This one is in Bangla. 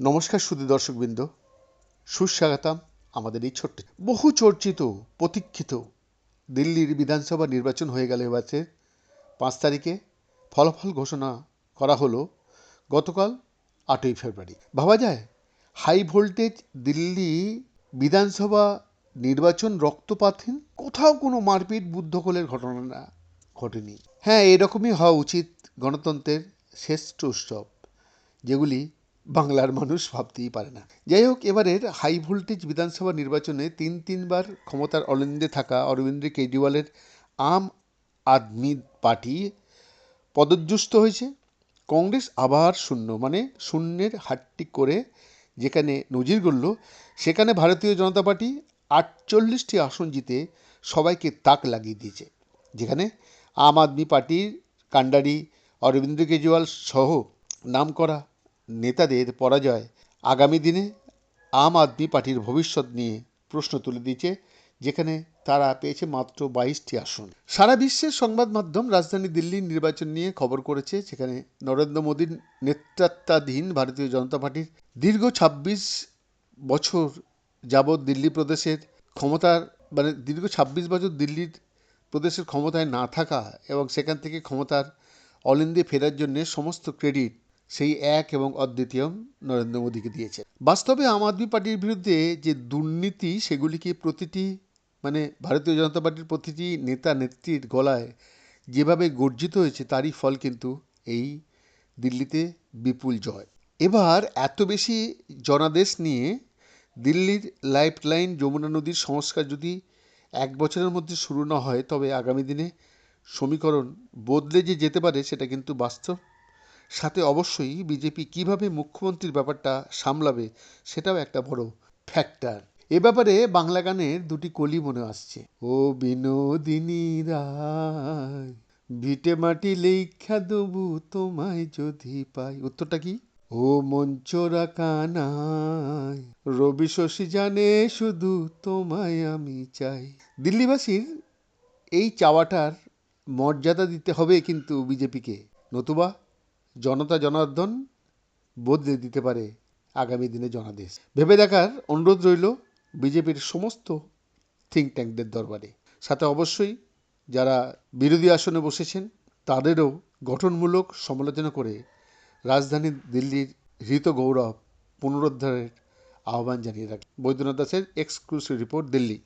নমস্কার সুদী দর্শকবৃন্দ। সুস্বাগতম আমাদের এই ছোট্ট, বহু চর্চিত, প্রতীক্ষিত দিল্লির বিধানসভা নির্বাচন হয়ে গেল এবারে পাঁচ তারিখে। ফলাফল ঘোষণা করা হলো গতকাল আটই ফেব্রুয়ারি। ভাবা যায়, হাই ভোল্টেজ দিল্লি বিধানসভা নির্বাচন রক্তপাতহীন, কোথাও কোনো মারপিট বুদ্ধকলের ঘটনা না। ঘটেনি। হ্যাঁ এরকমই হওয়া উচিত গণতন্ত্রের শ্রেষ্ঠ উৎসব, যেগুলি বাংলার মানুষ ভাবতেই পারে না। যাই হোক, এবারের হাই ভোল্টেজ বিধানসভা নির্বাচনে তিন তিনবার ক্ষমতার অলিন্দে থাকা অরবিন্দ কেজরিওয়ালের আম আদমি পার্টি পদযুস্ত হয়েছে। কংগ্রেস আবার শূন্য মানে শূন্যের হাটটি করে যেখানে নজির গড়ল, সেখানে ভারতীয় জনতা পার্টি আটচল্লিশটি আসন জিতে সবাইকে তাক লাগিয়ে দিয়েছে, যেখানে আম আদমি পার্টির কাণ্ডারি অরবিন্দ কেজরিওয়াল সহ নামকরা নেতাদের পরাজয় আগামী দিনে আম আদমি পার্টির ভবিষ্যৎ নিয়ে প্রশ্ন তুলে দিয়েছে, যেখানে তারা পেয়েছে মাত্র বাইশটি আসন। সারা বিশ্বের সংবাদ মাধ্যম রাজধানী দিল্লির নির্বাচন নিয়ে খবর করেছে সেখানে নরেন্দ্র মোদীর নেতৃত্বাধীন ভারতীয় জনতা পার্টির দীর্ঘ ছাব্বিশ বছর যাবৎ দিল্লি প্রদেশের ক্ষমতার মানে দীর্ঘ ছাব্বিশ বছর দিল্লির প্রদেশের ক্ষমতায় না থাকা এবং সেখান থেকে ক্ষমতার অলিন্দে ফেরার জন্য সমস্ত ক্রেডিট সেই এক এবং অদ্বিতীয় নরেন্দ্র মোদীকে দিয়েছে। বাস্তবে আম আদমি পার্টির বিরুদ্ধে যে দুর্নীতি, সেগুলিকে প্রতিটি মানে ভারতীয় জনতা পার্টির প্রতিটি নেতা নেত্রীর গলায় যেভাবে গর্জিত হয়েছে, তারই ফল কিন্তু এই দিল্লিতে বিপুল জয়। এবার এত বেশি জনাদেশ নিয়ে দিল্লির লাইফ লাইন যমুনা নদীর সংস্কার যদি এক বছরের মধ্যে শুরু না হয়, তবে আগামী দিনে সমীকরণ বদলে যে যেতে পারে সেটা কিন্তু বাস্তব। সাথে অবশ্যই বিজেপি কীভাবে মুখ্যমন্ত্রীর ব্যাপারটা সামলাবে সেটাও একটা বড় ফ্যাক্টর এ ব্যাপারে বাংলা গানের দুটি কলি মনে আসছে। ও বিনোদিনী রায়, ভিটে মাটি লেখা দেবু তোমায় যদি পাই। উত্তরটা কি? ও মঞ্চরা কানায়। রবি শশী জানে শুধু তোমায় আমি চাই। দিল্লিবাসীর এই চাওয়াটার মর্যাদা দিতে হবে কিন্তু বিজেপিকে। নতুবা জনতা জনার্দন বদলে দিতে পারে আগামী দিনে জনাদেশ। ভেবে দেখার অনুরোধ রইল বিজেপির সমস্ত থিঙ্ক ট্যাঙ্কদের দরবারে। সাথে অবশ্যই যারা বিরোধী আসনে বসেছেন, তাদেরও গঠনমূলক সমালোচনা করে রাজধানী দিল্লির হৃত গৌরব পুনরুদ্ধারের আহ্বান জানিয়ে রাখেন বৈদ্যনাথ দাসের এক্সক্লুসিভ রিপোর্ট দিল্লি।